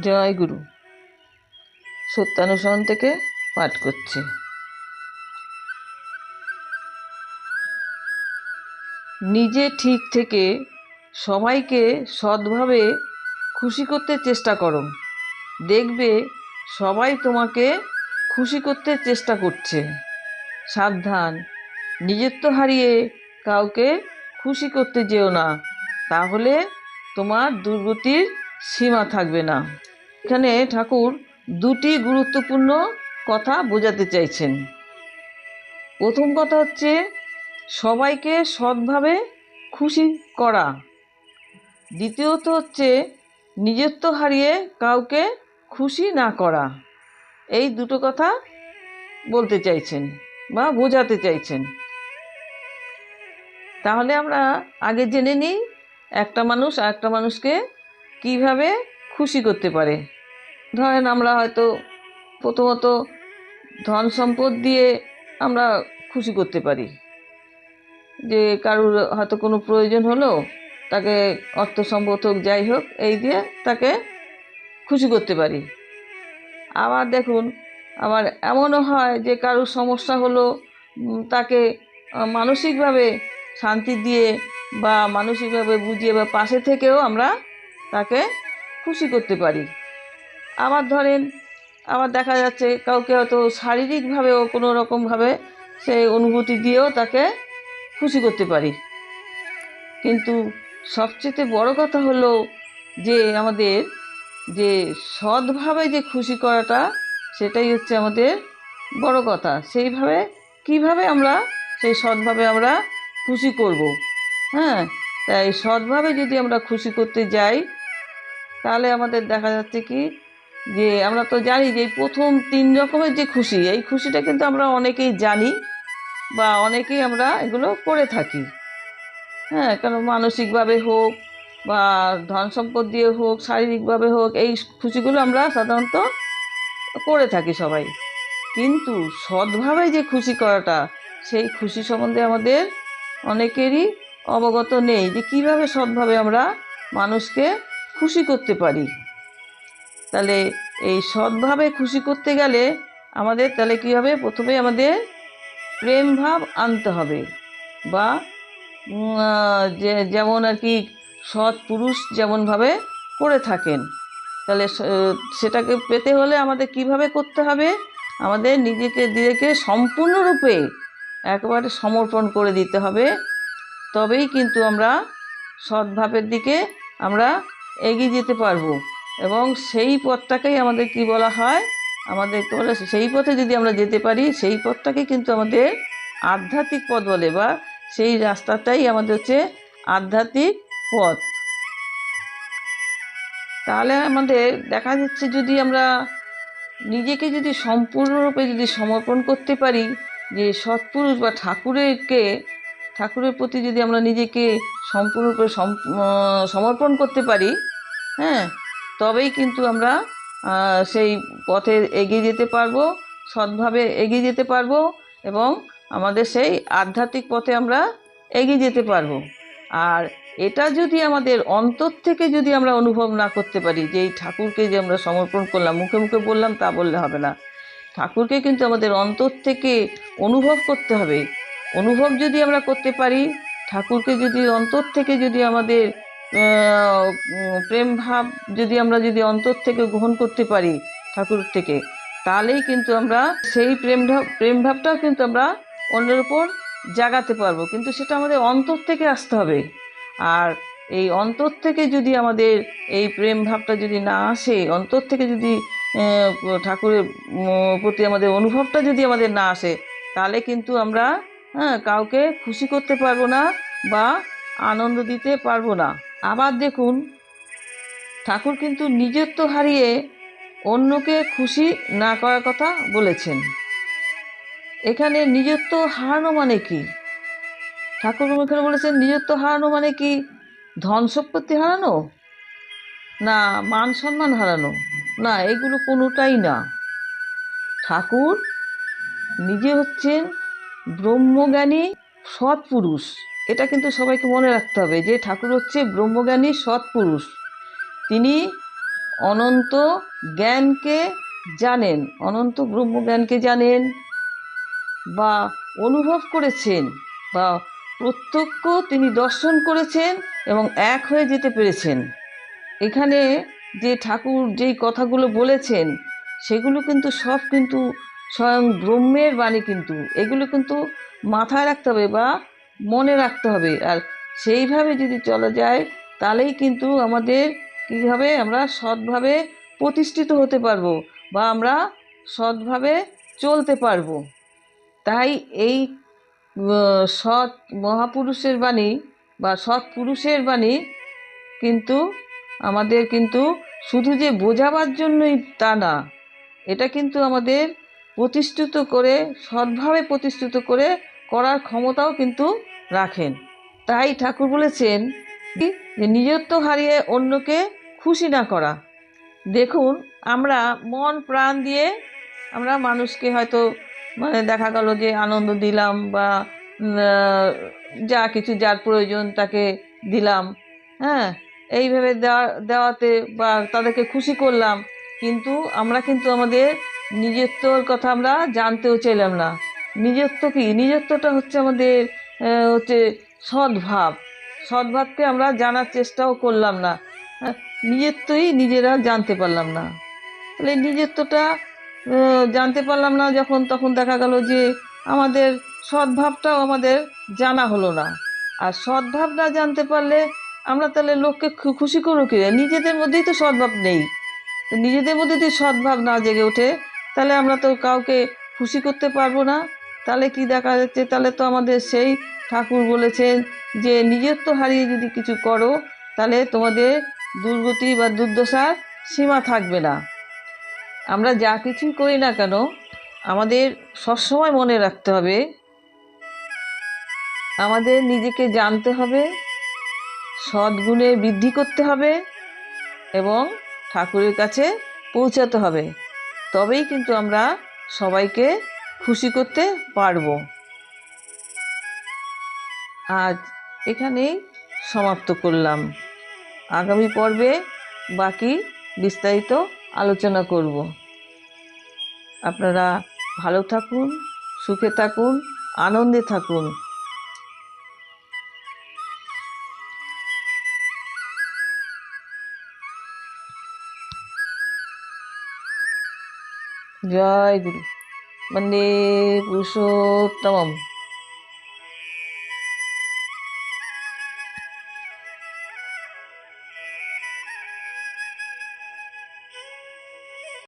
জয় গুরু। সত্যানুসরণ থেকে পাঠ করছে। নিজে ঠিক থেকে সবাইকে সৎভাবে খুশি করতে চেষ্টা করো। দেখবে সবাই তোমাকে খুশি করতে চেষ্টা করছে। সাবধান, নিজেত্ব হারিয়ে কাউকে খুশি করতে যেও না। তাহলে তোমার দুর্গতির সীমা থাকবে না। এখানে ঠাকুর দুটি গুরুত্বপূর্ণ কথা বোঝাতে চাইছেন। প্রথম কথা হচ্ছে, সবাইকে সৎভাবে খুশি করা। দ্বিতীয়ত হচ্ছে, নিজত্ব হারিয়ে কাউকে খুশি না করা। এই দুটো কথা বলতে চাইছেন বা বোঝাতে চাইছেন। তাহলে আমরা আগে জেনে নিই, একটা মানুষ আর একটা মানুষকে কীভাবে খুশি করতে পারে? ধরেন আমরা হয়তো প্রথমত ধন সম্পদ দিয়ে আমরা খুশি করতে পারি। যে কারুর হয়তো কোনো প্রয়োজন হলো, তাকে অর্থ সম্পদ হোক, যাই হোক, এই দিয়ে তাকে খুশি করতে পারি। আবার দেখুন, আবার এমনও হয় যে কারুর সমস্যা হলো তাকে মানসিকভাবে শান্তি দিয়ে বা মানসিকভাবে বুঝিয়ে বা পাশে থেকেও আমরা তাকে খুশি করতে পারি। আবার ধরেন, আবার দেখা যাচ্ছে কাউকে হয়তো শারীরিকভাবেও কোনো রকমভাবে সেই অনুভূতি দিয়েও তাকে খুশি করতে পারি। কিন্তু সবচেয়ে বড় কথা হলো যে আমাদের যে সৎভাবে যে খুশি করাটা, সেটাই হচ্ছে আমাদের বড় কথা। সেইভাবে কীভাবে আমরা সেই সৎভাবে আমরা খুশি করব হ্যাঁ? তাই সৎভাবে যদি আমরা খুশি করতে যাই তাহলে আমাদের দেখা যাচ্ছে কি যে আমরা তো জানি যে প্রথম তিন রকমের যে খুশি, এই খুশিটা কিন্তু আমরা অনেকেই জানি বা অনেকেই আমরা এগুলো করে থাকি। হ্যাঁ কারণ মানসিকভাবে হোক বা ধন সম্পদ দিয়ে হোক, শারীরিকভাবে হোক, এই খুশিগুলো আমরা সাধারণত করে থাকি সবাই। কিন্তু সৎভাবে যে খুশি করাটা, সেই খুশি সম্বন্ধে আমাদের অনেকেরই অবগত নেই যে কীভাবে সৎভাবে আমরা মানুষকে খুশি করতে পারি। তাহলে এই সৎভাবে খুশি করতে গেলে আমাদের তাহলে কী হবে? প্রথমে আমাদের প্রেম ভাব আনতে হবে বা যে, যেমন আর কি সৎ পুরুষ যেমনভাবে করে থাকেন। তাহলে সেটাকে পেতে হলে আমাদের কীভাবে করতে হবে? আমাদের নিজেকে নিজেকে সম্পূর্ণরূপে একবারে সমর্পণ করে দিতে হবে। তবেই কিন্তু আমরা সৎভাবের দিকে আমরা এগিয়ে যেতে পারব। এবং সেই পথটাকেই আমাদের কি বলা হয়? আমাদের সেই পথে যদি আমরা যেতে পারি, সেই পথটাকে কিন্তু আমাদের আধ্যাত্মিক পথ বলে বা সেই রাস্তাটাই আমাদের হচ্ছে আধ্যাত্মিক পথ। তাহলে আমাদের দেখা যাচ্ছে যদি আমরা নিজেকে যদি সম্পূর্ণরূপে যদি সমর্পণ করতে পারি, যে সৎপুরুষ বা ঠাকুরেরকে ঠাকুরের প্রতি যদি আমরা নিজেকে সম্পূর্ণরূপে সম- সমর্পণ করতে পারি হ্যাঁ তবেই কিন্তু আমরা সেই পথে এগিয়ে যেতে পারব, সৎভাবে এগিয়ে যেতে পারব এবং আমাদের সেই আধ্যাত্মিক পথে আমরা এগিয়ে যেতে পারব। আর এটা যদি আমাদের অন্তর থেকে যদি আমরা অনুভব না করতে পারি, যে এই ঠাকুরকে যে আমরা সমর্পণ করলাম, মুখে মুখে বললাম, তা বললে হবে না। ঠাকুরকে কিন্তু আমাদের অন্তর থেকে অনুভব করতে হবে। অনুভব যদি আমরা করতে পারি, ঠাকুরকে যদি অন্তর থেকে যদি আমাদের প্রেম ভাব যদি আমরা যদি অন্তর থেকে গ্রহণ করতে পারি ঠাকুর থেকে, তাহলেই কিন্তু আমরা সেই প্রেম প্রেম ভাবটাও কিন্তু আমরা অন্যের উপর জাগাতে পারব। কিন্তু সেটা আমাদের অন্তর থেকে আসতে হবে। আর এই অন্তর থেকে যদি আমাদের এই প্রেম ভাবটা যদি না আসে, অন্তর থেকে যদি ঠাকুরের প্রতি আমাদের অনুভবটা যদি আমাদের না আসে, তাহলে কিন্তু আমরা হ্যাঁ কাউকে খুশি করতে পারব না বা আনন্দ দিতে পারব না। আবার দেখুন, ঠাকুর কিন্তু নিজত্ব হারিয়ে অন্যকে খুশি না করার কথা বলেছেন। এখানে নিজত্ব হারানো মানে কি? ঠাকুর এখানে বলেছেন, নিজত্ব হারানো মানে কি? ধন সম্পত্তি হারানো? না, মান সম্মান হারানো? না, এগুলো কোনোটাই না। ঠাকুর নিজে হচ্ছেন ব্রহ্মজ্ঞানী সৎ পুরুষ এটা কিন্তু সবাইকে মনে রাখতে হবে যে ঠাকুর হচ্ছে ব্রহ্মজ্ঞানী সৎ পুরুষ তিনি অনন্ত জ্ঞানকে জানেন, অনন্ত ব্রহ্মজ্ঞানকে জানেন বা অনুভব করেছেন বা প্রত্যক্ষ তিনি দর্শন করেছেন এবং এক হয়ে যেতে পেরেছেন। এখানে যে ঠাকুর যেই কথাগুলো বলেছেন, সেগুলো কিন্তু সব কিন্তু স্বয়ং ব্রহ্মের বাণী কিন্তু, এগুলো কিন্তু মাথায় রাখতে হবে বা মনে রাখতে হবে। আর সেইভাবে যদি চলা যায়, তাহলেই কিন্তু আমাদের কী হবে? আমরা সৎভাবে প্রতিষ্ঠিত হতে পারব বা আমরা সৎভাবে চলতে পারব। তাই এই সৎ মহাপুরুষের বাণী বা সৎ পুরুষের বাণী কিন্তু আমাদের কিন্তু শুধু যে বোঝাবার জন্যই তা না, এটা কিন্তু আমাদের প্রতিষ্ঠিত করে, সৎভাবে প্রতিষ্ঠিত করে করার ক্ষমতাও কিন্তু রাখেন তাই ঠাকুর বলেছেন? যে, নিজত্ব হারিয়ে অন্যকে খুশি না করা দেখুন, আমরা মন, প্রাণ দিয়ে আমরা মানুষকে হয়তো মানে দেখা গেল যে আনন্দ দিলাম বা যা কিছু যার প্রয়োজন তাকে দিলাম হ্যাঁ এইভাবে দেওয়া, দেওয়াতে বা তাদেরকে খুশি করলাম, কিন্তু আমরা কিন্তু আমাদের নিজত্বর কথা আমরা জানতেও চাইলাম না। নিজত্ব কি? নিজত্বটা হচ্ছে আমাদের হচ্ছে সদ্ভাব। সদ্ভাবকে আমরা জানার চেষ্টাও করলাম না। নিজেরই নিজেরা জানতে পারলাম না। তাহলে নিজেত্বটা জানতে পারলাম না যখন, তখন দেখা গেল যে আমাদের সদ্ভাবটাও আমাদের জানা হলো না। আর সদ্ভাব না জানতে পারলে আমরা তাহলে লোককে খুশি করব কি? নিজেদের মধ্যেই তো সদ্ভাব নেই। নিজেদের মধ্যে যদি সদ্ভাব না জেগে ওঠে তাহলে আমরা তো কাউকে খুশি করতে পারব না। তাহলে কি দেখা যাচ্ছে? তাহলে তো আমাদের সেই ঠাকুর বলেছেন যে, নিজেত্ব হারিয়ে যদি কিছু করো, তাহলে তোমাদের দুর্গতি বা দুর্দশার সীমা থাকবে না। আমরা যা কিছুই করি না কেন, আমাদের সবসময় মনে রাখতে হবে। আমাদের নিজেকে জানতে হবে, সদ্গুণে বৃদ্ধি করতে হবে এবং ঠাকুরের কাছে পৌঁছাতে হবে। তবেই কিন্তু আমরা সবাইকে খুশি করতে পারব। আজ এখানেই সমাপ্ত করলাম। আগামী পর্বে বাকি বিস্তারিত আলোচনা করব। আপনারা ভালো থাকুন, সুখে থাকুন, আনন্দে থাকুন। জয় গুরু বন্দে পুরুষোত্তমম